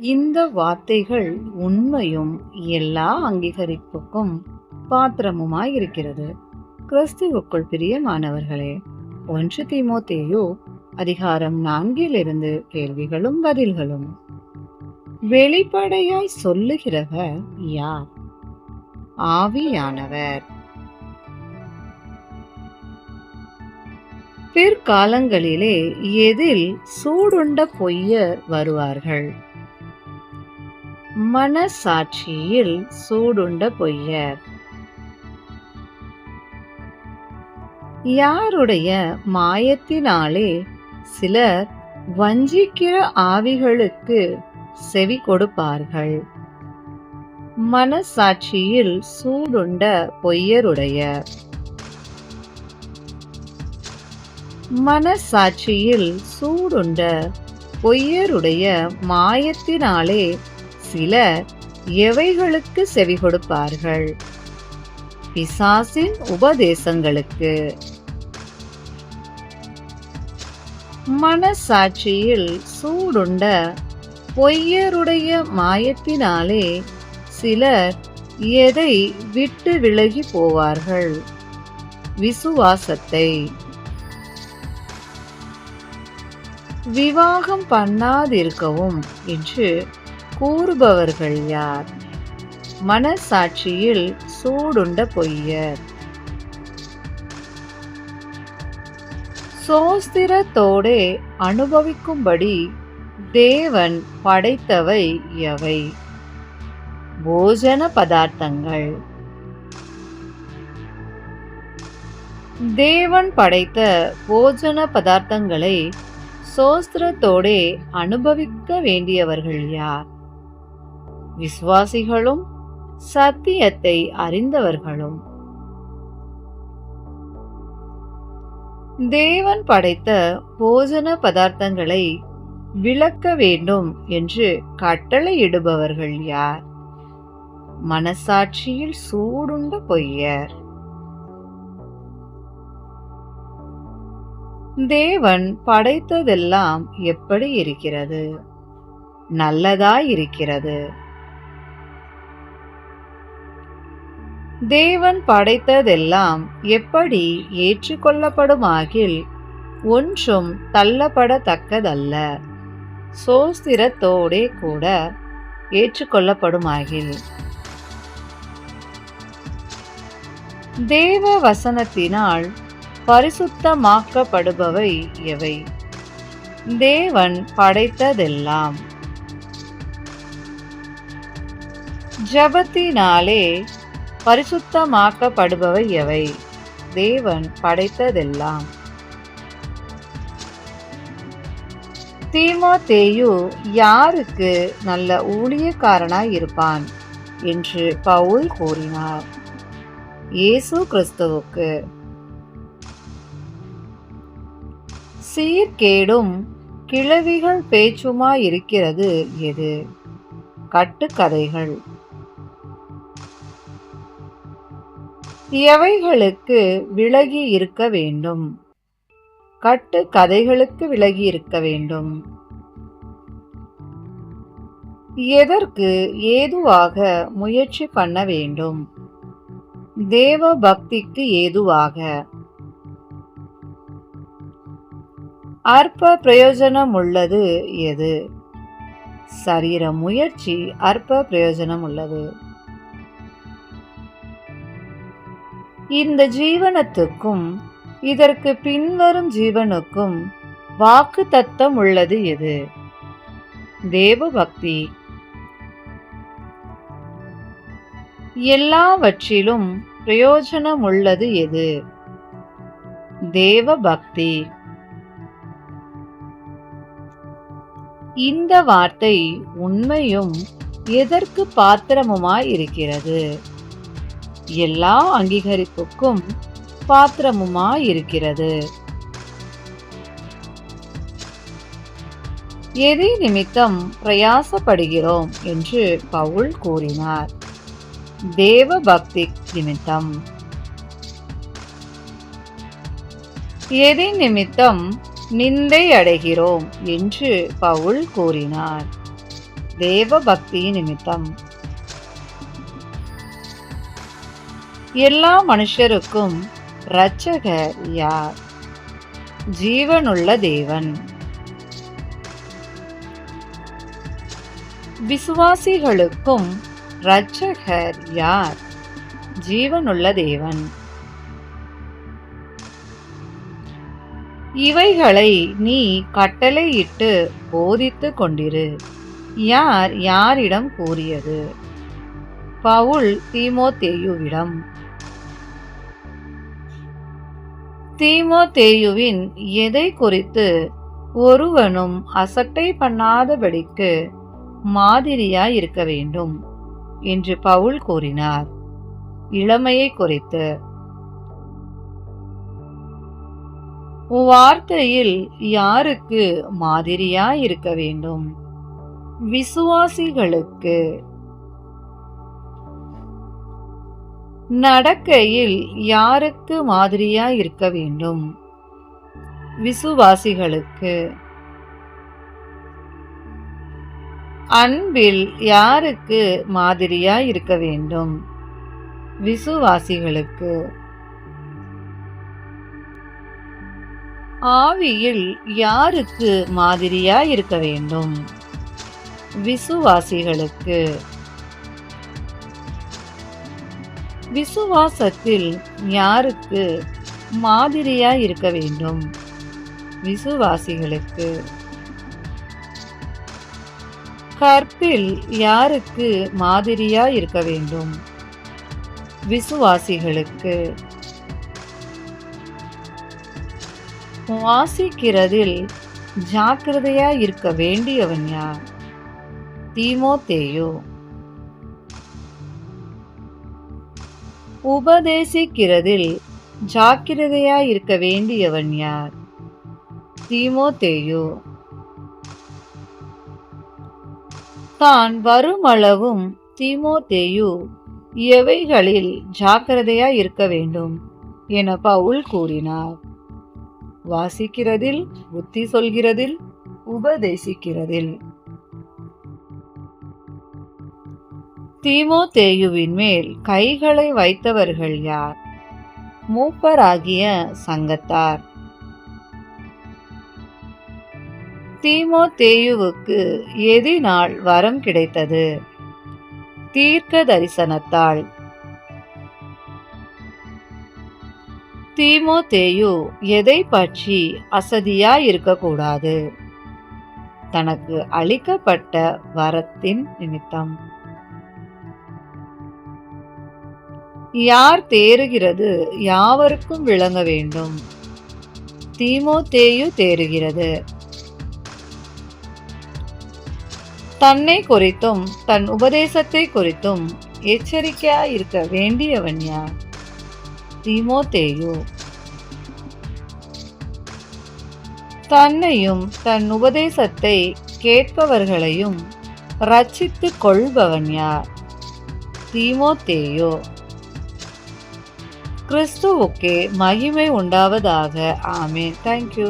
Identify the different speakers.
Speaker 1: இந்த வார்த்தைகள் உண்மையும் எல்லா அங்கீகரிப்புக்கும் பாத்திரமுமாய் இருக்கிறது. கிறிஸ்துவுக்குள் பிரியமானவர்களே ஒன்று தீமோத்தேயு அதிகாரம் நான்கிலிருந்து கேள்விகளும் பதில்களும். வெளிப்படையாய் சொல்லுகிறவர் யார்? ஆவியானவர். பிற்காலங்களிலே எதில் சூடுண்ட பொய்யர் வருவார்கள்? மனசாட்சியில் சூடுண்ட பொய்யர். யாருடைய மாயத்தினாலே சிலர் வஞ்சிக்கிற ஆவிகளுக்கு செவி கொடுப்பார்கள். மனசாட்சியில் சூடுண்ட பொய்யருடைய மனசாட்சியில் சூடுண்ட பொய்யருடைய மாயத்தினாலே சிலர் எவைகளுக்கு செவி கொடுப்பார்கள்? பிசாசின் உபதேசங்களுக்கு. மனசாட்சியில் சூடுண்ட பொய்யருடைய மாயத்தினாலே சிலர் எதை விட்டு விலகி போவார்கள்? விசுவாசத்தை. விவாகம் பண்ணாதிருக்கவும் என்று கூறுபவர்கள் யார்? மனசாட்சியில் சூடுண்ட பொய்யர். சோஸ்திரத்தோடே அனுபவிக்கும்படி தேவன் படைத்தவை எவை போஜன பதார்த்தங்கள். தேவன் படைத்த போஜன பதார்த்தங்களை சோஸ்திரத்தோடே அனுபவிக்க வேண்டியவர்கள் யார்? விசுவாசிகளும் சத்தியத்தை அறிந்தவர்களும். தேவன் படைத்த போஜன பதார்த்தங்களை விளக்க வேண்டும் என்று கட்டளையிடுபவர்கள் யார்? மனசாட்சியில் சூடுண்ட பொய்யர். தேவன் படைத்ததெல்லாம் எப்படி இருக்கிறது? நல்லதாய் இருக்கிறது தேவன் படைத்ததெல்லாம் எப்படி ஏற்றுக்கொள்ளப்படுமாகில் ஒன்றும் தள்ளப்படத்தக்கதல்ல. சோஸ்திரத்தோடே கூட ஏற்றுக்கொள்ளப்படுமாகில். தேவ வசனத்தினால் பரிசுத்தமாக்கப்படுபவை எவை? தேவன் படைத்ததெல்லாம். ஜபத்தினாலே பரிசுத்தமாக்கப்படுபவை எவை? தேவன் படைத்ததெல்லாம். தீமோத்தேயு யாருக்கு நல்ல ஊழியக்காரனாய் இருப்பான்? என்று பவுல் கூறினார். இயேசு கிறிஸ்துவுக்கு. சீர்கேடும் கிழவிகள் பேச்சுமாயிருக்கிறது எது? கட்டுக்கதைகள். எவைகளுக்கு விலகி இருக்க வேண்டும்? கட்டு கதைகளுக்கு விலகி இருக்க வேண்டும். எதற்கு ஏதுவாக முயற்சி பண்ண வேண்டும்? தேவ பக்திக்கு ஏதுவாக? அற்ப பிரயோஜனம் உள்ளது எது? சரீர முயற்சி அற்ப பிரயோஜனம் உள்ளது. இந்த ஜீவனத்துக்கும் இதற்கு பின்வரும் ஜீவனுக்கும் வாக்கு தத்தம் உள்ளது எது? தேவபக்தி. எல்லாவற்றிலும் பிரயோஜனம் உள்ளது எது? தேவபக்தி. இந்த வார்த்தை உண்மையும் எதற்கு பாத்திரமுமாய் இருக்கிறது? எல்லா அங்கீகரிப்புக்கும் பாத்திரமுமாயிருக்கிறது. எதை நிமித்தம் பிரயாசப்படுகிறோம் என்று பவுல் கூறினார். தேவ பக்தி நிமித்தம். எதை நிமித்தம் நிந்தை அடைகிறோம் என்று பவுல் கூறினார். தேவ பக்தி நிமித்தம். எல்லா மனுஷருக்கும் இரட்சகர் யார்? ஜீவனுள்ள தேவன். விசுவாசிகளுக்கும் இரட்சகர் யார்? ஜீவனுள்ள தேவன். இவைகளை நீ கட்டளையிட்டு போதித்து கொண்டிரு. யார் யாரிடம் கூறியது? பவுல் தீமோத்தேயுவிடம். தீமோத்தேயுவின் எதை குறித்து ஒருவனும் அசட்டை பண்ணாதபடிக்கு மாதிரியாய் இருக்க வேண்டும் என்று பவுல் கூறினார். இளமையை குறித்து வார்த்தையில் யாருக்கு மாதிரியாய் இருக்க வேண்டும்? விசுவாசிகளுக்கு நடக்கையில் யாருக்கு மாதிரியா இருக்க வேண்டும்? விசுவாசிகளுக்கு. அன்பில் யாருக்கு மாதிரியா இருக்க வேண்டும்? விசுவாசிகளுக்கு. ஆவியில் யாருக்கு மாதிரியா இருக்க வேண்டும்? விசுவாசிகளுக்கு. விசுவாசத்தில் யாருக்கு மாதிரியாய் இருக்க வேண்டும்? விசுவாசிகளுக்கு. கற்பில் யாருக்கு மாதிரியாய் இருக்க வேண்டும்? விசுவாசிகளுக்கு. வாசிக்கிறதில் ஜாக்கிரதையா இருக்க வேண்டியவன் யார்? தீமோ தேயோ உபதேசிக்கிறதில் ஜாக்கிரதையா இருக்க வேண்டியவன் யார்? தீமோத்தேயோ. தான் வருமளவும் தீமோத்தேயு எவைகளில் ஜாக்கிரதையா இருக்க வேண்டும் என பவுல் கூறினார். வாசிக்கிறதில் புத்தி சொல்கிறதில் உபதேசிக்கிறதில். தீமோத்தேயுவின் மேல் கைகளை வைத்தவர்கள் யார்? மூப்பராகிய சங்கத்தார். தீமோத்தேயுவுக்கு எதினால் வரம் கிடைத்தது. தீர்க்க தரிசனத்தால் தீமோத்தேயு எதை பற்றி அசதியா இருக்கக்கூடாது தனக்கு அளிக்கப்பட்ட வரத்தின் நிமித்தம். யார் தேறுகிறது? யாவருக்கும் விளங்க வேண்டும். தீமோத்தேயு தேறுகிறது. தன்னை குறித்தும் தன் உபதேசத்தை குறித்தும் எச்சரிக்கையா இருக்க வேண்டியவன் யார்? தீமோத்தேயு. தன்னையும் தன் உபதேசத்தை கேட்பவர்களையும் ரட்சித்துக் கொள்பவன் யார்? தீமோத்தேயோ. கிறிஸ்துவுக்கே மகிமை உண்டாவதாக. ஆமே தேங்க்யூ